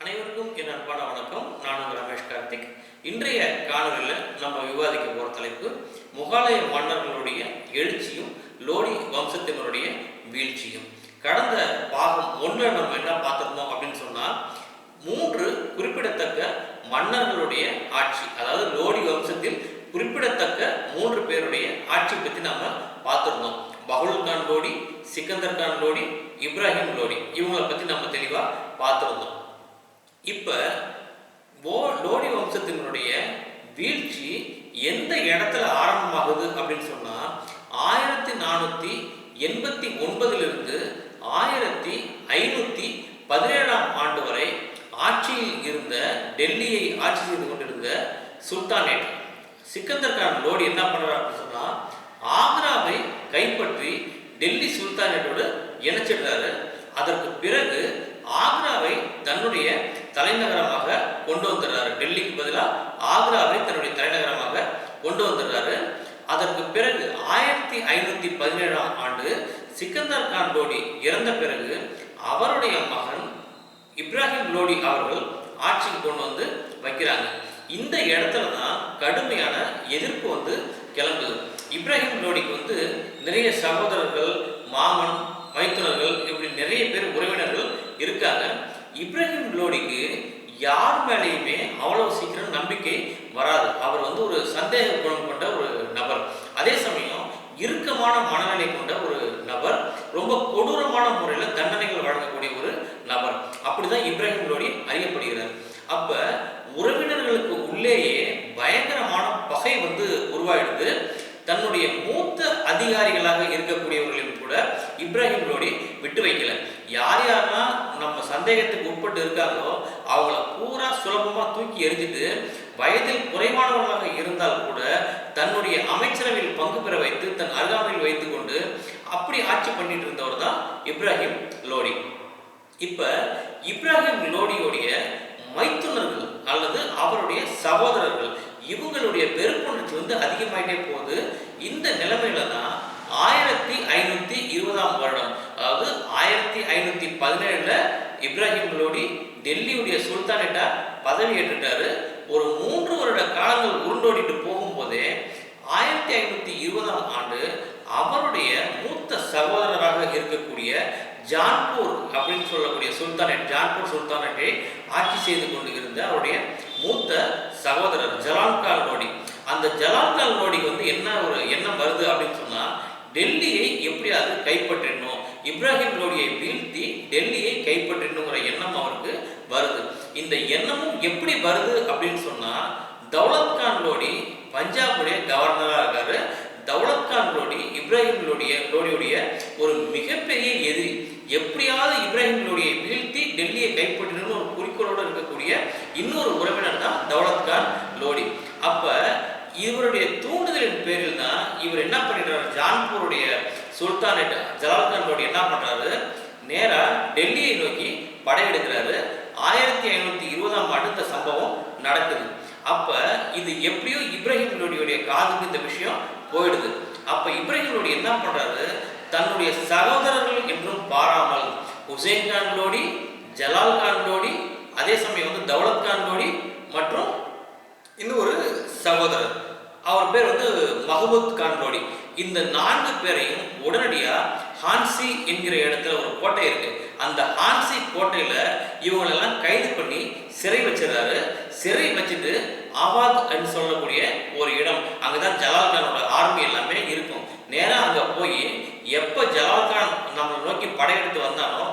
அனைவருக்கும் என் அன்பான வணக்கம். நான் உங்கள் ரமேஷ் கார்த்திக். இன்றைய காணொலியில் நம்ம விவாதிக்க போகிற தலைப்பு முகாலய மன்னர்களுடைய எழுச்சியும் லோடி வம்சத்தினருடைய வீழ்ச்சியும். கடந்த பாகம் ஒன்று நம்ம என்ன பார்த்துருந்தோம் அப்படின்னு சொன்னால் மூன்று குறிப்பிடத்தக்க மன்னர்களுடைய ஆட்சி அதாவது லோடி வம்சத்தில் குறிப்பிடத்தக்க மூன்று பேருடைய ஆட்சி பற்றி நம்ம பார்த்துருந்தோம். பஹுல் கான் லோடி சிக்கந்தர் கான் லோடி இப்ராஹிம் லோடி. இவங்களை பற்றி நம்ம தெளிவாக பார்த்துருந்தோம். இப்போ ஓ லோடி வம்சத்தினுடைய வீழ்ச்சி எந்த இடத்துல ஆரம்பமாகுது அப்படின்னு சொன்னால் ஆயிரத்தி நானூற்றி எண்பத்தி ஒன்பதிலிருந்து ஆயிரத்தி ஐநூற்றி பதினேழாம் ஆண்டு வரை ஆட்சியில் இருந்த டெல்லியை ஆட்சி செய்து கொண்டிருந்த சுல்தானேட் சிக்கந்தர் கான் லோடி என்ன பண்ணுறார் அப்படின்னு சொன்னால் ஆக்ராவை கைப்பற்றி டெல்லி சுல்தானேட்டோடு இணைச்சிடுறாரு. அதற்கு பிறகு ஆக்ராவை தன்னுடைய தலைநகரமாக கொண்டு வந்துடுறாரு. டெல்லிக்கு பதிலாக ஆக்ராவை தன்னுடைய தலைநகரமாக கொண்டு வந்துடுறாரு. அதற்கு பிறகு ஆயிரத்தி ஐநூத்தி பதினேழாம் ஆண்டு சிக்கந்தர் கான் லோடி இறந்த பிறகு அவருடைய மகன் இப்ராஹிம் லோடி அவர்கள் ஆட்சிக்கு கொண்டு வந்து வைக்கிறாங்க. இந்த இடத்துல தான் கடுமையான எதிர்ப்பு வந்து கிளம்புது. இப்ராஹிம் லோடிக்கு வந்து நிறைய சகோதரர்கள் மாமன் மைத்துனர்கள் இப்படி நிறைய பேர் உறவினர்கள் யார் மேலேயுமே அவ்வளவு சீக்கிரம் நம்பிக்கை வராது. அவர் வந்து ஒரு சந்தேக குணம் கொண்ட ஒரு நபர். அதே சமயம் இறுக்கமான மனநிலை கொண்ட ஒரு நபர் ரொம்ப கொடூரமான முறையில் தண்டனைகள் வழங்கக்கூடிய ஒரு நபர். அப்படிதான் இப்ராஹிம் தன்னுடைய மூத்த அதிகாரிகளாக இருக்கக்கூடியவர்களையும் கூட இப்ராஹிம் லோடி விட்டு வைக்கல. யார் யாரெல்லாம் நம்ம சந்தேகத்துக்கு உட்பட்டு இருக்காங்களோ அவங்கள பூரா சுலபமாக தூக்கி எரிஞ்சிட்டு வயதில் குறைவானவர்களாக இருந்தால் கூட தன்னுடைய அமைச்சரவையில் பங்கு பெற வைத்து தன் அருகாமையில் வைத்து கொண்டு அப்படி ஆட்சி பண்ணிட்டு இருந்தவர் தான் இப்ராஹிம் லோடி இப்ப இப்ராஹிம் லோடியோடைய மைத்துனர்கள் அல்லது அவருடைய சகோதரர்கள் இவங்களுடைய வெறுப்புணர்ச்சி வந்து அதிகமாயிட்டே போகுது. இந்த நிலைமையில தான் ஆயிரத்தி ஐநூத்தி இருபதாம் வருடம் அதாவது ஆயிரத்தி ஐநூத்தி பதினேழுல இப்ராஹிம் லோடி டெல்லியுடைய சுல்தானேட்டா பதவி ஏற்றுட்டாரு. ஒரு மூன்று வருட காலங்கள் உருண்டோடிட்டு போகும்போதே ஆயிரத்தி ஐநூத்தி இருபதாம் ஆண்டு அவருடைய மூத்த சகோதரராக இருக்கக்கூடிய ஜான்பூர் அப்படின்னு சொல்லக்கூடிய சுல்தானேட் ஜான்பூர் சுல்தானேட்டை ஆட்சி செய்து கொண்டு இருந்த அவருடைய மூத்த சகோதரர் ஜலால்கால் கான் லோடி அந்த ஜலால்கால் கான் வந்து என்ன ஒரு எண்ணம் வருது அப்படின்னு சொன்னா டெல்லியை எப்படியாவது கைப்பற்றிடணும் இப்ராஹிம் லோடியை வீழ்த்தி டெல்லியை கைப்பற்றிடணுங்கிற எண்ணம் அவருக்கு வருது. இந்த எண்ணமும் எப்படி வருது அப்படின்னு சொன்னா தௌலத் கான் லோடி பஞ்சாபுடைய கவர்னரா இருக்காரு. தௌலத் கான் லோடி இப்ராஹிம் லோடிய லோடியுடைய ஒரு மிகப்பெரிய எதிரி. எப்படியாவது இப்ராஹிம் லோடியை வீழ்த்தி டெல்லியை கைப்பற்றணும்னு ஒரு குறிக்கோளோடு இருக்கக்கூடிய இன்னொரு உறவினர் தான் தௌலத் கான் லோடி. அப்ப இவருடைய தூண்டுதலின் பேரில் தான் இவர் என்ன பண்ணிடுறாரு? ஜான்பூருடைய சுல்தானேட் ஜலால் கான் லோடி என்ன பண்றாரு? நேரா டெல்லியை நோக்கி படையெடுக்கிறாரு. ஆயிரத்தி ஐநூத்தி இருபதாம் ஆண்டு இந்த சம்பவம் நடக்குது. அப்ப இது எப்படியோ இப்ராஹிம் லோடியுடைய காதுக்கு இந்த விஷயம் போயிடுது. அப்ப இப்ராஹிம் லோடி என்ன பண்றாரு? தன்னுடைய சகோதரர்கள் என்றும் பாராமல் ஹுசேன் கான் லோடி ஜலால் கான் லோடி அதே சமயம் வந்து தௌலத் கான் லோடி மற்றும் இன்னும் ஒரு சகோதரர். அவர் பேர் வந்து மஹபூத் கான் லோடி இந்த நான்கு பேரையும் உடனடியாக ஹான்சி என்கிற இடத்துல ஒரு கோட்டை இருக்கு. அந்த ஹான்சி கோட்டையில இவங்களெல்லாம் கைது பண்ணி சிறை வச்சிடறாரு. சிறை வச்சுட்டு ஆவாத் அப்படின்னு சொல்லக்கூடிய ஒரு இடம். அங்கதான் ஜலால் கானோட ஆர்மி எல்லாமே இருக்கும். நேராக அங்கே போய் எப்போ ஜலால் கான் நம்மளை நோக்கி படையெடுத்து வந்தானோ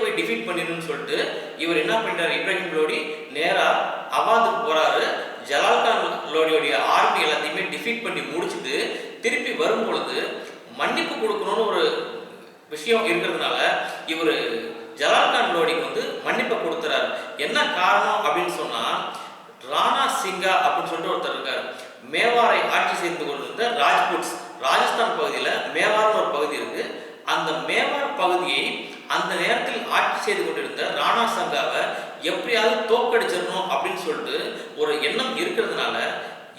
போய் டிஃபீட் பண்ணிடணும்னு சொல்லிட்டு இவர் என்ன பண்ணிட்டார்? இப்ராஹிம் லோடி நேராக அவாதுக்கு போறாரு. ஜலால்கான் லோடியோடைய ஆர்மி எல்லாத்தையுமே டிஃபீட் பண்ணி முடிச்சுட்டு திருப்பி வரும் பொழுது மன்னிப்பு கொடுக்கணும்னு ஒரு விஷயம் இருக்கிறதுனால இவர் ஜலால்கான் லோடிக்கு வந்து மன்னிப்பை கொடுத்துறாரு. என்ன காரணம் அப்படின்னு சொன்னா ராணா சிங்கா அப்படின்னு சொல்லிட்டு ஒருத்தர் இருக்காரு. மேவாரை ஆட்சி செய்து கொண்டிருந்த ராஜ்புட்ஸ் ராஜஸ்தான் பகுதியில் மேவார்னு ஒரு பகுதி இருக்கு. அந்த மேவார் பகுதியை அந்த நேரத்தில் ஆட்சி செய்து கொண்டிருந்த ராணா சங்காவை எப்படியாவது தோக்கடிச்சிடணும் அப்படின்னு சொல்லிட்டு ஒரு எண்ணம் இருக்கிறதுனால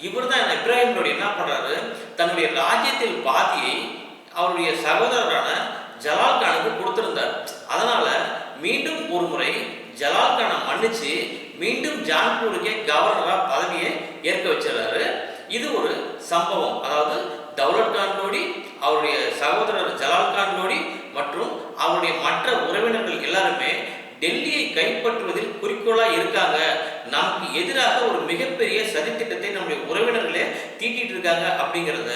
இவர் தான் இப்ராஹிம் என்ன பண்றாரு? தன்னுடைய ராஜ்யத்தில் பாதியை அவருடைய சகோதரரான ஜலால் கானுக்கு கொடுத்திருந்தார். அதனால மீண்டும் ஒரு முறை ஜலால் கானை மன்னிச்சு மீண்டும் ஜான்பூருக்கே கவர்னரா பதவியை ஏற்க வச்சிடறாரு. இது ஒரு சம்பவம். அதாவது தௌலத் கான் நோடி அவருடைய சகோதரர் ஜலால் கான் லோடி மற்றும் அவருடைய மற்ற உறவினர்கள் எல்லாருமே டெல்லியை கைப்பற்றுவதில் குறிக்கோளா இருக்காங்க. நமக்கு எதிராக ஒரு மிகப்பெரிய சதித்திட்டத்தை நம்முடைய உறவினர்களே தீட்டிட்டு இருக்காங்க அப்படிங்கிறத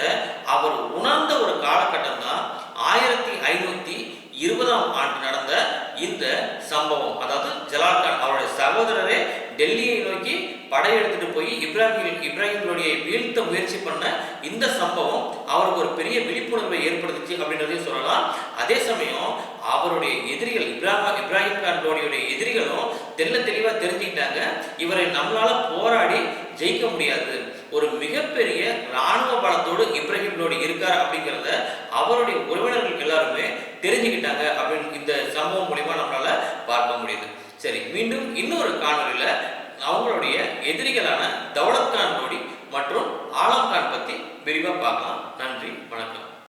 அவர் உணர்ந்த ஒரு காலகட்டம் தான் ஆயிரத்தி ஐநூத்தி இருபதாம் ஆண்டு நடந்த இந்த சம்பவம். அதாவது ஜலால்கான் அவருடைய சகோதரரே டெல்லியை நோக்கி படையெடுத்துட்டு போய் இப்ராஹிம் இப்ராஹிம் லோடியை வீழ்த்த முயற்சி பண்ண இந்த சம்பவம் அவருக்கு ஒரு பெரிய விழிப்புணர்வை ஏற்படுத்துச்சு அப்படின்றதையும் சொல்லலாம். அதே சமயம் அவருடைய எதிரிகள் இப்ராஹிம் இப்ராஹிம் கான் லோடியுடைய எதிரிகளும் தெல்ல தெளிவாக தெரிஞ்சுக்கிட்டாங்க. இவரை நம்மளால போராடி ஜெயிக்க முடியாது. ஒரு மிகப்பெரிய ராணுவ பலத்தோடு இப்ராஹிம் லோடி இருக்கார் அப்படிங்கிறத அவருடைய உறவினர்கள் எல்லாருமே தெரிஞ்சுக்கிட்டாங்க அப்படின்னு இந்த சம்பவம் மூலிமா நம்மளால பார்க்க முடியுது. சரி மீண்டும் இன்னொரு காணொலியில அவங்களுடைய எதிரிகளான தௌலத்கான் கான் மற்றும் ஆலம்கான் பற்றி விரிவாக பார்க்கலாம்.